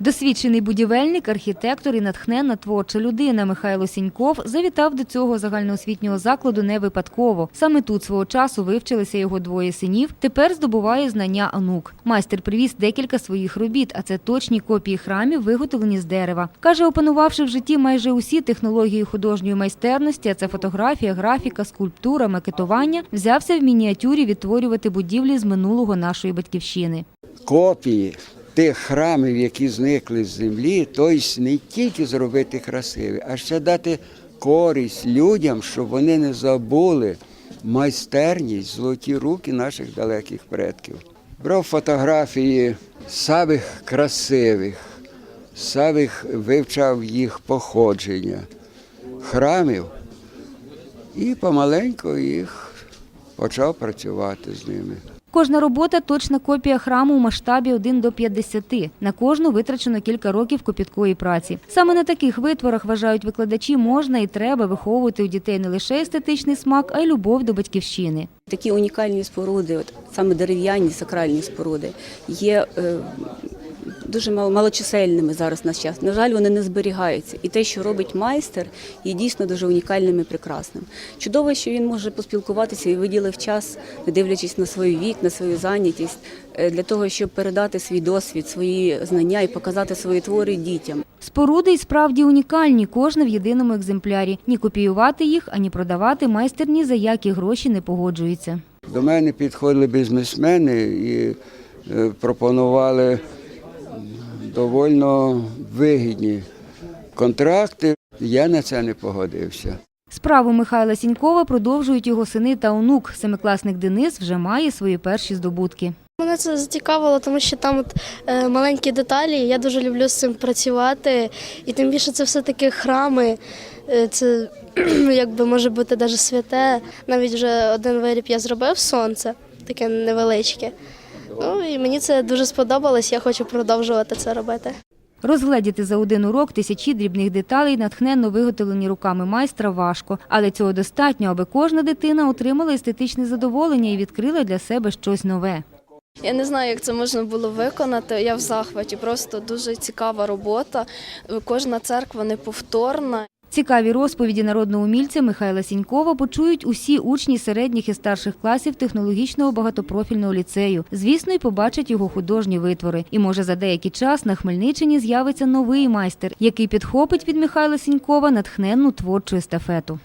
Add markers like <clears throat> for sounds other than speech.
Досвідчений будівельник, архітектор і натхненна творча людина Михайло Сіньков завітав до цього загальноосвітнього закладу не випадково. Саме тут свого часу вивчилися його двоє синів. Тепер здобуває знання онук. Майстер привіз декілька своїх робіт, а це точні копії храмів, виготовлені з дерева. Каже, опанувавши в житті майже усі технології художньої майстерності, а це фотографія, графіка, скульптура, макетування, взявся в мініатюрі відтворювати будівлі з минулого нашої батьківщини. копії тих храмів, які зникли з землі, тобто не тільки зробити красиві, а ще дати користь людям, щоб вони не забули майстерність, золоті руки наших далеких предків. Брав фотографії самих красивих, самих вивчав їх походження храмів і помаленьку їх почав працювати з ними. Кожна робота точна копія храму у масштабі 1 до 50. На кожну витрачено кілька років копіткої праці. Саме на таких витворах, вважають викладачі, можна і треба виховувати у дітей не лише естетичний смак, а й любов до батьківщини. Такі унікальні споруди, от саме дерев'яні сакральні споруди, є е, дуже мало- малочисельними зараз на час. На жаль, вони не зберігаються. І те, що робить майстер, є дійсно дуже унікальним і прекрасним. Чудово, що він може поспілкуватися і виділив час, не дивлячись на свій вік, на свою зайнятість, е, для того, щоб передати свій досвід, свої знання і показати свої твори дітям. Споруди й справді унікальні, кожна в єдиному екземплярі. Ні копіювати їх, ані продавати майстер ні за які гроші не погоджується. До мене підходили бізнесмени і е, пропонували довольно вигідні контракти. Я на це не погодився. Справу Михайла Сінькова продовжують його сини та онук. Семикласник Денис вже має свої перші здобутки. Мене це зацікавило, тому що там от, е, маленькі деталі. Я дуже люблю з цим працювати. І тим більше це все-таки храми. Е, це <clears throat> якби може бути навіть святе. Навіть вже один виріб я зробив сонце, таке невеличке. Ну і мені це дуже сподобалось. Я хочу продовжувати це робити. Розгледіти за один урок тисячі дрібних деталей, натхненно виготовлені руками майстра, важко. Але цього достатньо, аби кожна дитина отримала естетичне задоволення і відкрила для себе щось нове. Я не знаю, як це можна було виконати. Я в захваті. Просто дуже цікава робота. Кожна церква неповторна. Цікаві розповіді народного умільця Михайла Сінькова почують усі учні середніх і старших класів технологічного багатопрофільного ліцею. Звісно, й побачать його художні витвори. І може за деякий час на Хмельниччині з'явиться новий майстер, який підхопить від Михайла Сінькова натхненну творчу естафету.